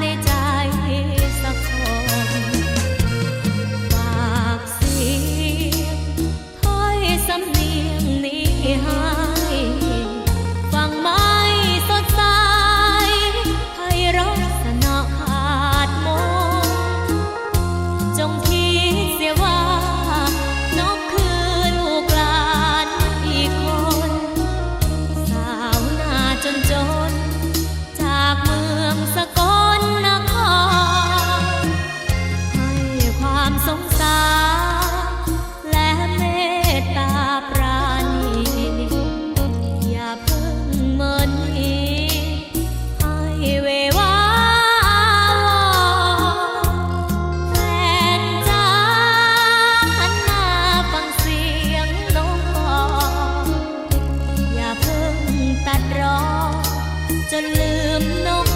ในใจสักคนฝากสียงถ้อสำเนียงนี้ จนลืมนก